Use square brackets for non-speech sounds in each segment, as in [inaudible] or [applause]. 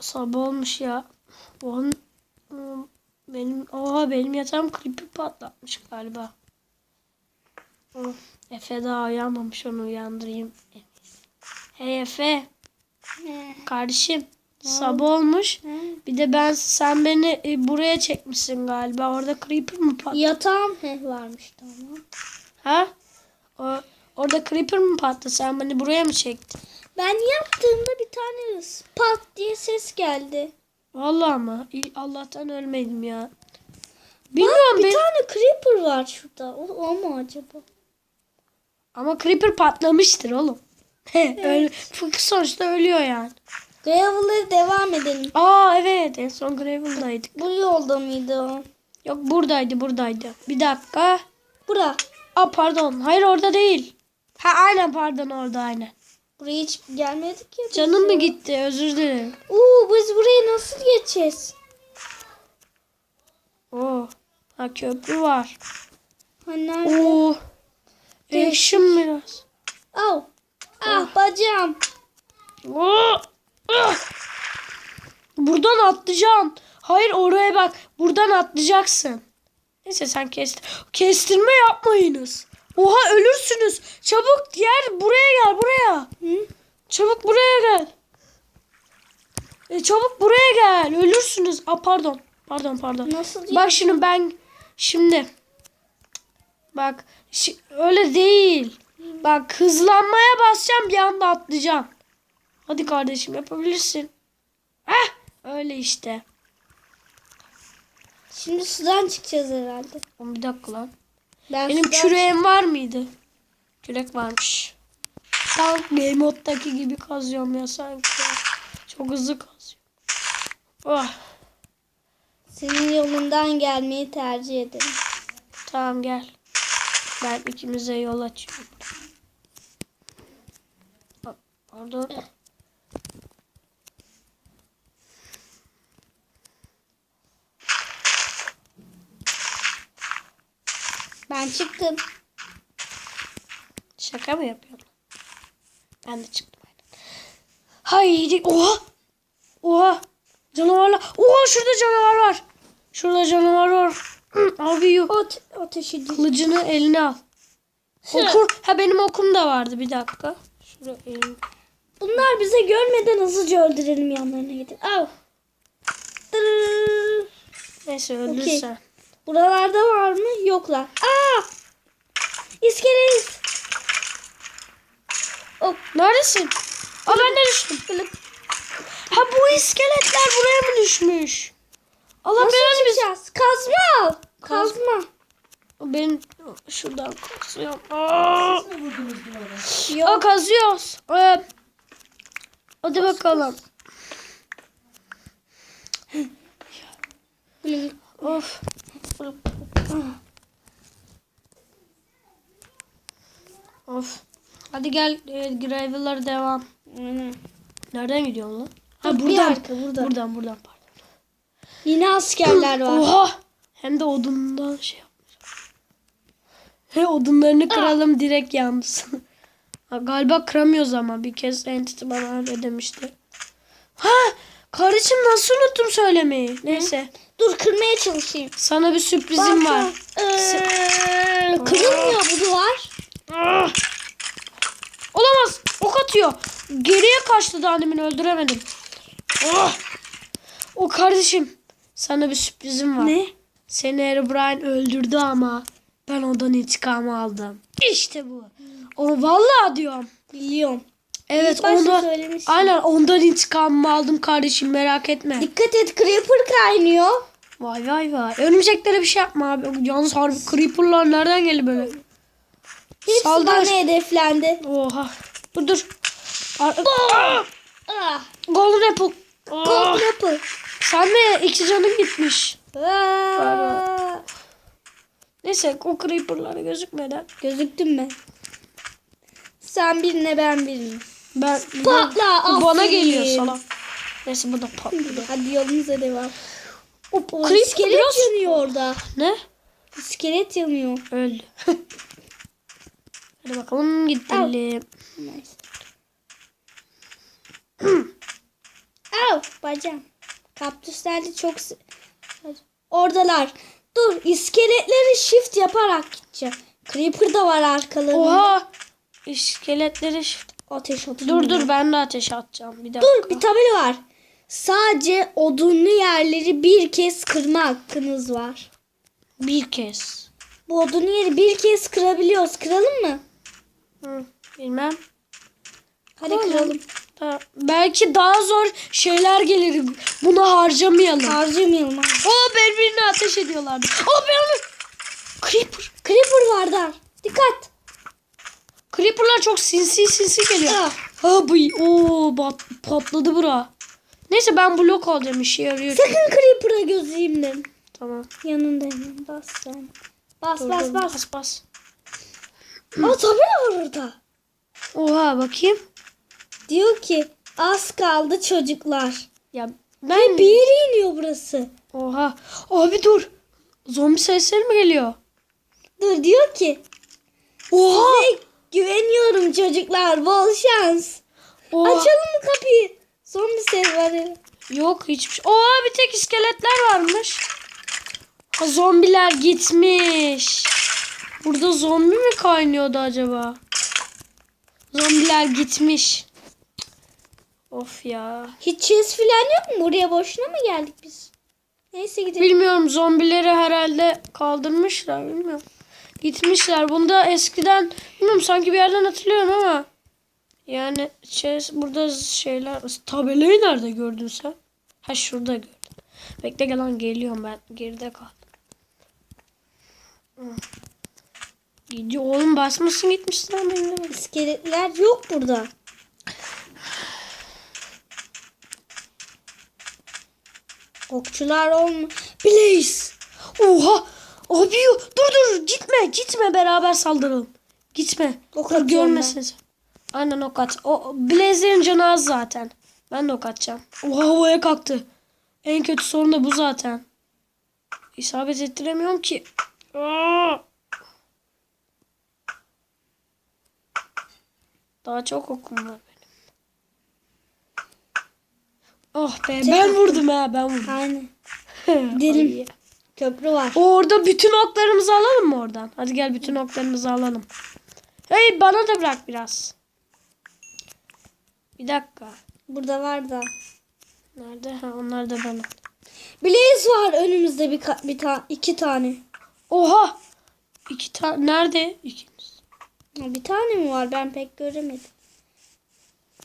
sabah olmuş ya. Oğlum, benim oha benim yatağım creeper patlatmış galiba. Oh, Efe daha uyanmamış onu uyandırayım. Hey Efe kardeşim sabah olmuş. Bir de ben sen beni e, buraya çekmişsin galiba. Orada creeper mı patladı? Yatağım heh, varmış tamam. Ha? O, orada creeper mı patladı? Sen beni buraya mı çektin? Ben yaptığımda bir tane pat diye ses geldi. Vallahi ama Allah'tan ölmedim ya. Bilmiyorum Bak, bir ben tane creeper var şurada. O, o mu acaba? ama creeper patlamıştır oğlum. [laughs] Öyle, sonuçta ölüyor yani. Gravel'e devam edelim. Aa evet en son Gravel'daydık. Bu yolda mıydı o? Yok buradaydı buradaydı. Bir dakika. Bura. Aa pardon. Hayır orada değil. Ha aynen pardon orada aynen. Buraya hiç gelmedik ya. Canım mı gitti? Özür dilerim. Oo biz buraya nasıl geçeceğiz? Oo. Ha köprü var. Ha nerede? Oo. Action biraz. Au. Ah bacağım. Oo. Ah! Buradan atlayacaksın. Hayır oraya bak. Buradan atlayacaksın. Neyse sen kest. Kestirme yapmayınız. Oha ölürsünüz. Çabuk yer buraya gel buraya. Hı? Çabuk buraya gel. E, çabuk buraya gel. Ölürsünüz. Aa, pardon. Pardon pardon. Nasıl Bak şimdi ben şimdi bak şi- öyle değil. Bak hızlanmaya basacağım bir anda atlayacağım. Hadi kardeşim yapabilirsin. Heh, öyle işte. Şimdi sudan çıkacağız herhalde. Bir dakika lan. Ben Benim sudan- küreğim var mıydı? Kürek varmış. Tam game moddaki gibi kazıyorum ya sanki. Çok hızlı kazıyorum. Oh, Senin yolundan gelmeyi tercih ederim. tamam gel. Ben ikimize yol açıyorum. Pardon. Ben çıktım. Şaka mı yapıyorsun? Ben de çıktım aynen. Haydi. Oha. Oha. Canavarlar. Oha şurada canavar var. Şurada canavar var. [clears throat] Abi yuh. Ot ateşi değil. Kılıcını eline al. Okur. Ha benim okum da vardı bir dakika. Şuraya elim. Bunlar bize görmeden hızlıca öldürelim yanlarına. Al. Tırrrr. Neyse öldürsen. Buralarda var mı? Yoklar. Aa! İskeleyiz. Oh, Neredesin? Aa ben de düştüm. Ha bu iskeletler buraya mı düşmüş? Allah nasıl belanı biz. Kazma al. Kaz- Kazma. Ben şuradan kazıyorum. Aa, Yok. Aa kazıyoruz. Ee, hadi bakalım. Of. Of. Hadi gel e, Gravel'lara devam. Nereden gidiyorsun lan? Ha, bir buradan. arka, buradan. Buradan buradan pardon. Yine askerler var. Oha! Hem de odundan şey yapmış. He odunlarını kıralım direkt yansın. [laughs] Ha, galiba kıramıyoruz ama bir kez Entity bana öyle demişti. Ha! Kardeşim nasıl unuttum söylemeyi. Neyse. Dur kırmaya çalışayım. Sana bir sürprizim var. Ee, kırılmıyor bu duvar. Olamaz. Ok atıyor. Geriye kaçtı da annemin öldüremedim. Ah! O kardeşim. Sana bir sürprizim var. Ne? Seni Herobrine öldürdü ama ben ondan intikam aldım. İşte bu. O vallahi diyorum. Biliyorum. Evet ondan, aynen ondan intikamımı aldım kardeşim merak etme. Dikkat et creeper kaynıyor. Vay vay vay. Örümceklere bir şey yapma abi. Yalnız harbi creeperlar nereden geldi böyle? Hepsi Saldır. bana hedeflendi. Oha. Dur dur. Ar- Ah! Ah, Golden apple. Ah! Gold apple. Sen de iki canın gitmiş. Aa, Neyse o creeperlara gözükmeden. Gözüktüm ben. Sen birine ben birine. Ben Patla, Bu bana geliyor salak. Neyse bu da patladı. Hadi yolumuza devam. O creeper iskelet biraz... yanıyor orada. Ne? İskelet yanıyor. Öldü. Hadi bakalım gidelim. Neyse. Av bacağım. Kaktüslerde çok... Oradalar. Dur iskeletleri shift yaparak gideceğim. Creeper da var arkalarında. Oha. İskeletleri şi- Ateş atıyor. Dur dur ben de ateş atacağım. Bir dakika. Dur bir tabela var. Sadece odunlu yerleri bir kez kırma hakkınız var. Bir kez. Bu odunlu yeri bir kez kırabiliyoruz. Kıralım mı? Hı, bilmem. Hadi Tamam. kıralım. Da- belki daha zor şeyler gelir. Bunu harcamayalım. Harcamayalım abi. Oo birbirine ateş ediyorlardı. Oo ben onu... Creeper. Creeper var dar. Dikkat. Creeper'lar çok sinsi sinsi geliyor. Ah. Ha bu Oo bat, patladı bura. Neyse ben blok alacağım işe yarıyor. Sakın Creeper'a gözeyim de. Tamam. Yanındayım. Bas sen. Bas Dur, bas dur, bas. bas bas. Aa tabela var orada. Oha bakayım. Diyor ki az kaldı çocuklar. Ya ben Bir yere iniyor burası. Oha. Abi dur. Zombi sesleri mi geliyor? Dur diyor ki Oha. size güveniyorum çocuklar. Bol şans. Oha. Açalım mı kapıyı? Ses var. ya. Yok hiçbir şey. Oha bir tek iskeletler varmış. Ha, zombiler gitmiş. Burada zombi mi kaynıyordu acaba? Zombiler gitmiş. Of ya. Hiç chest falan yok mu? Buraya boşuna mı geldik biz? Neyse gidelim. Bilmiyorum zombileri herhalde kaldırmışlar bilmiyorum. Gitmişler. Bunda eskiden bilmiyorum sanki bir yerden hatırlıyorum ama yani şey, burada şeyler tabelayı nerede gördün sen? Ha şurada gördüm. Bekle gel lan geliyorum ben. Geride kal. Hı. Gidiyor oğlum basmasın gitmişsin de. İskeletler yok burada. Okçular olma. Blaze. Oha. Abi dur dur gitme gitme beraber saldıralım. Gitme. Atıyorum görmesin. sen. Aynen ok at. O Blaze'lerin canı az zaten. Ben de ok atacağım. Oha havaya kalktı. En kötü sorun da bu zaten. İsabet ettiremiyorum ki. Aa! Daha çok okum var benim. Oh be ben vurdum ha ben vurdum. Aynen. [laughs] Gidelim. Köprü var. Orada bütün oklarımızı alalım mı oradan? Hadi gel bütün oklarımızı alalım. Hey bana da bırak biraz. Bir dakika. Burada var da. Nerede? Ha, onlar da bana. Blaze var önümüzde bir, bir ta- iki tane. Oha! İki tane. Nerede? İkiniz. Ha, Bir tane mi var? Ben pek göremedim.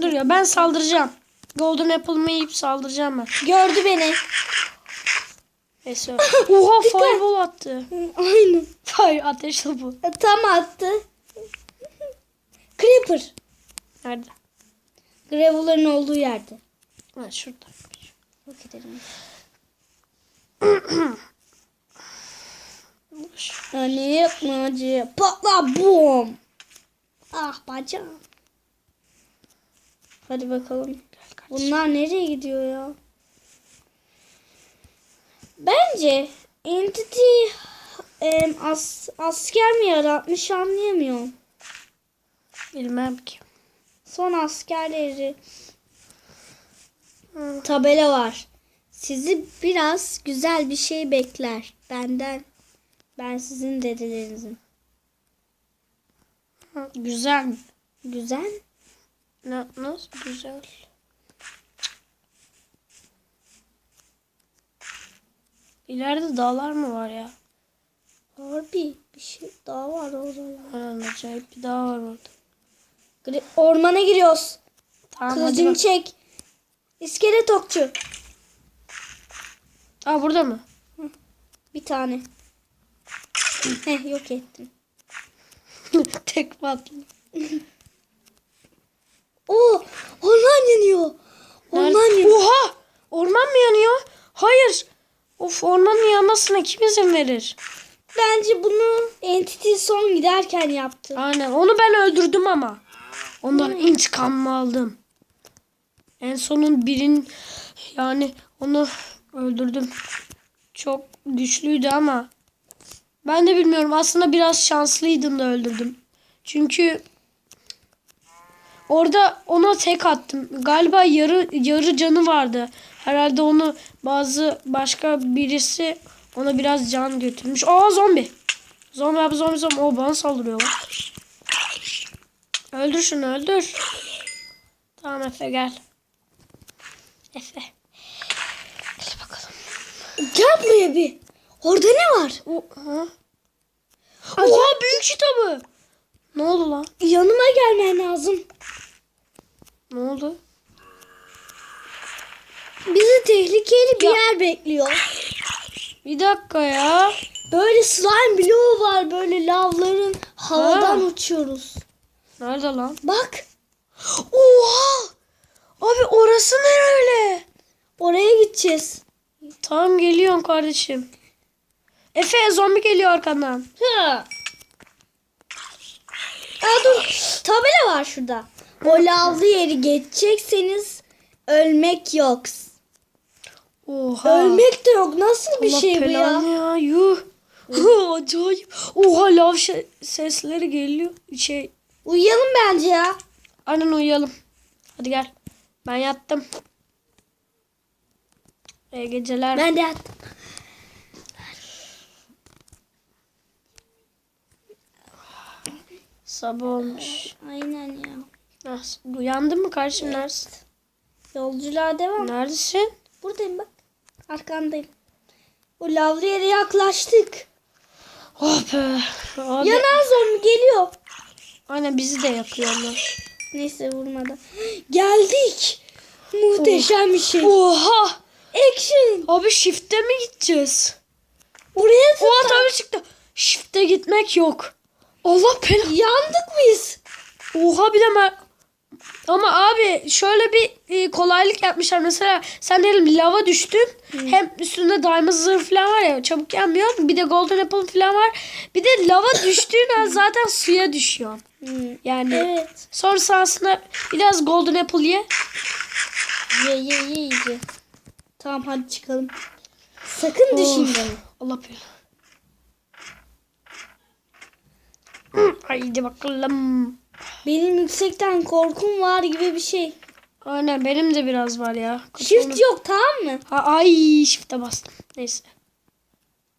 Dur ya ben saldıracağım. Golden Apple'ımı yiyip saldıracağım ben. Gördü beni. Neyse. Oha fireball attı. Aynen. Fire ateş topu. Tam attı. Creeper. Nerede? Gravel'ların olduğu yerde. Ha şurada. Yok edelim. Yani yapmacı. Patla bum. Ah bacağım. Hadi bakalım. Bunlar nereye gidiyor ya? Bence Entity em, as, asker mi yaratmış anlayamıyorum. Bilmem ki. Son askerleri tabela var. Sizi biraz güzel bir şey bekler. Benden. Ben sizin dedelerinizim. Güzel mi? Güzel. Ne, nasıl güzel? İleride dağlar mı var ya? Harbi bir şey daha var orada. Aynen acayip bir dağ var orada. Ormana giriyoruz. Tamam Kılıcını çek. İskelet okçu. Aa burada mı? Bir tane. [laughs] Heh yok ettim. [laughs] Tek patlı. [laughs] Oo orman yanıyor. Orman Nerede? yanıyor. Oha! Orman mı yanıyor? Hayır. Of ormanın yanmasına kim izin verir? Bence bunu Entity son giderken yaptı. Aynen onu ben öldürdüm ama. Ondan intikamımı aldım. En sonun birin yani onu öldürdüm. Çok güçlüydü ama ben de bilmiyorum aslında biraz şanslıydım da öldürdüm. Çünkü Orada ona tek attım. Galiba yarı yarı canı vardı. Herhalde onu bazı başka birisi ona biraz can götürmüş. Aa zombi. Zombi abi zombi zombi. O bana saldırıyor. Öldür şunu öldür. Tamam Efe gel. Efe. Gel bakalım. Gel buraya bir. Orada ne var? O, ha? Oha büyük kitabı. Ne oldu lan? Yanıma gelmen lazım. Ne oldu? Bizi tehlikeli bir Ya. yer bekliyor. Bir dakika ya. Böyle slime bloğu var. Böyle lavların havadan Ha. uçuyoruz. Nerede lan? Bak. Oha! Abi orası ne öyle? Oraya gideceğiz. Tamam geliyorum kardeşim. Efe zombi geliyor arkandan. Ha. Aa, dur. Tabela var şurada. O lavlı yeri geçecekseniz ölmek yok. Oha. Ölmek de yok. Nasıl bir Allah şey bu ya? ya. Yuh. [laughs] Acayip. Oha lav şey- sesleri geliyor. Şey. Uyuyalım bence ya. Aynen uyuyalım. Hadi gel. Ben yattım. İyi geceler. Ben de yattım. Sabah olmuş. Aynen ya. Nasıl? Uyandın mı kardeşim? Neredesin? Yolculuğa devam. Neredesin? Buradayım bak. Arkandayım. O lavlı yere yaklaştık. Oh be. Abi. Yanan zombi geliyor. Aynen bizi de yakıyor onlar. Neyse vurmadı. [gasps] Geldik. Muhteşem bir şey. Oha. Action. Abi shift'te mi gideceğiz? Buraya tut. Oha tabii çıktı. Shift'te gitmek yok. Allah belanı. Yandık biz. Oha bir de mer- ama abi şöyle bir e, kolaylık yapmışlar. Mesela sen diyelim lava düştün. Hem üstünde diamond zırh falan var ya çabuk yanmıyor. Bir de golden apple falan var. Bir de lava [laughs] düştüğün an zaten suya düşüyor. Yani Evet. sonrası aslında biraz golden apple ye. Ye ye ye iyice. Tamam hadi çıkalım. Sakın düşeyim Of, beni. Allah belanı. Haydi bakalım. Benim yüksekten korkum var gibi bir şey. Aynen benim de biraz var ya. Shift yok tamam mı? Ha, ay shift'e bastım. Neyse.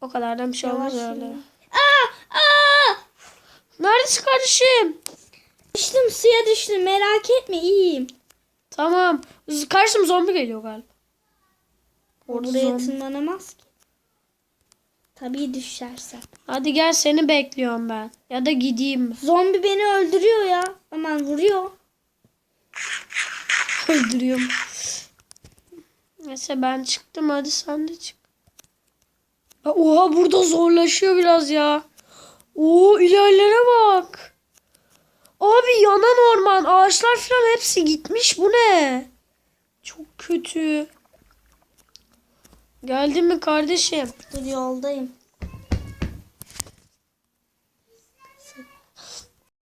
O kadardan bir şey olmaz öyle. Aa! Aa! Neredesin kardeşim? Düştüm suya düştüm merak etme iyiyim. Tamam. Karşıma zombi geliyor galiba. Orada Buraya zombi. tırmanamaz ki. Tabii düşersen. Hadi gel seni bekliyorum ben. Ya da gideyim. Zombi beni öldürüyor ya. Aman vuruyor. Öldürüyorum. Neyse ben çıktım hadi sen de çık. Oha burada zorlaşıyor biraz ya. Oo ilerlere bak. Abi yanan orman ağaçlar falan hepsi gitmiş bu ne? Çok kötü. Geldin mi kardeşim? Dur yoldayım.